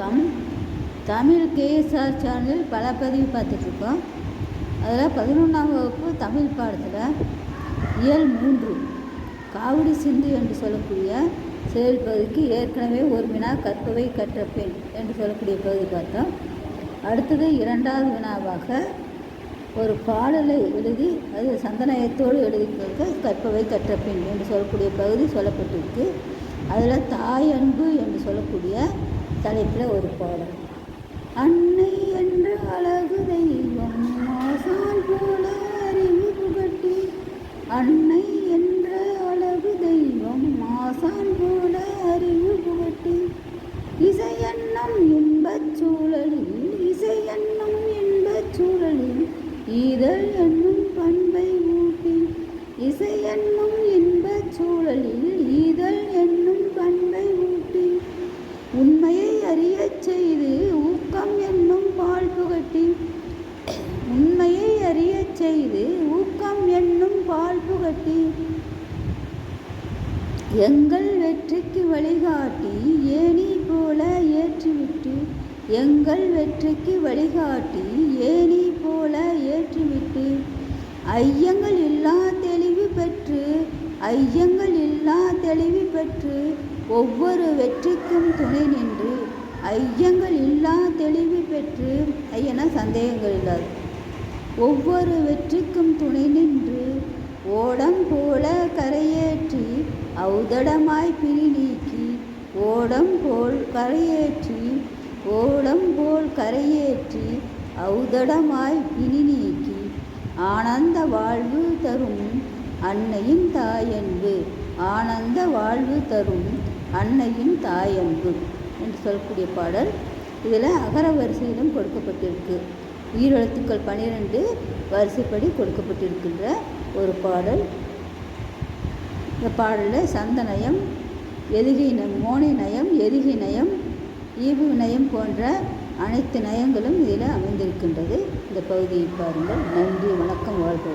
வணக்கம். தமிழ் கேஎஸ்ஆர் சேனலில் பல பதிவு பார்த்துட்ருக்கோம். அதில் பதினொன்றாம் வகுப்பு தமிழ் பாடத்தில் இயல் மூன்று காவடி சிந்து என்று சொல்லக்கூடிய செயல் பகுதிக்கு ஏற்கனவே ஒரு வினா கற்பவை கற்ற பெண் என்று சொல்லக்கூடிய பகுதி பார்த்தோம். அடுத்தது இரண்டாவது வினாவாக ஒரு பாடலை எழுதி அது சந்தனயத்தோடு எழுதி கொடுக்க கற்பவை கற்ற பெண் என்று சொல்லக்கூடிய பகுதி சொல்லப்பட்டிருக்கு. அதில் தாய் அன்பு என்று சொல்லக்கூடிய தலைப்பில் ஒரு பாடல். அன்னை என்ற அழகு தெய்வம் ஆசான் போல அறிவு புகட்டி அன்னை என்ற அழகு தெய்வம் ஆசான் போல அறிவு புகட்டி. இசை எண்ணம் இன்பச் சூழலில் இசை எண்ணம் இன்பச் சூழலில் இதழ் எண்ணம் வழிகாட்டி. எங்கள் வெற்றிக்கு வழிகாட்டி ஏணி போல ஏற்றிவிட்டு. எங்கள் வெற்றிக்கு வழிகாட்டி ஏணி போல ஏற்றிவிட்டு. ஐயங்கள் இல்லா தெளிவு பெற்று ஐயங்கள் இல்லா தெளிவு பெற்று ஒவ்வொரு வெற்றிக்கும் துணை நின்று ஐயங்கள் இல்லா தெளிவு பெற்று ஐயனா சந்தேகங்கள் இல்லாது. ஒவ்வொரு வெற்றிக்கும் துணை நின்று ஓடம் போல கரையேற்றி ஔதடமாய் பிரி நீக்கி ஓடம் போல் கரையேற்றி ஓடம் போல் கரையேற்றி ஔதடமாய் பிணி நீக்கி. ஆனந்த வாழ்வு தரும் அன்னையின் தாயன்பு ஆனந்த வாழ்வு தரும் அன்னையின் தாயன்பு என்று சொல்லக்கூடிய பாடல். இதில் அகர வரிசையிலும் கொடுக்கப்பட்டிருக்கு. உயிரெழுத்துக்கள் பன்னிரெண்டு வரிசைப்படி கொடுக்கப்பட்டிருக்கின்ற ஒரு பாடல். இந்த பாடலில் சந்த நயம் எதுகை நயம் மோனை நயம் எதுகை நயம் ஈவு நயம் போன்ற அனைத்து நயங்களும் இதில் அமைந்திருக்கின்றது. இந்த பகுதியை பாருங்கள். நன்றி வணக்கம் வாழ்க்கை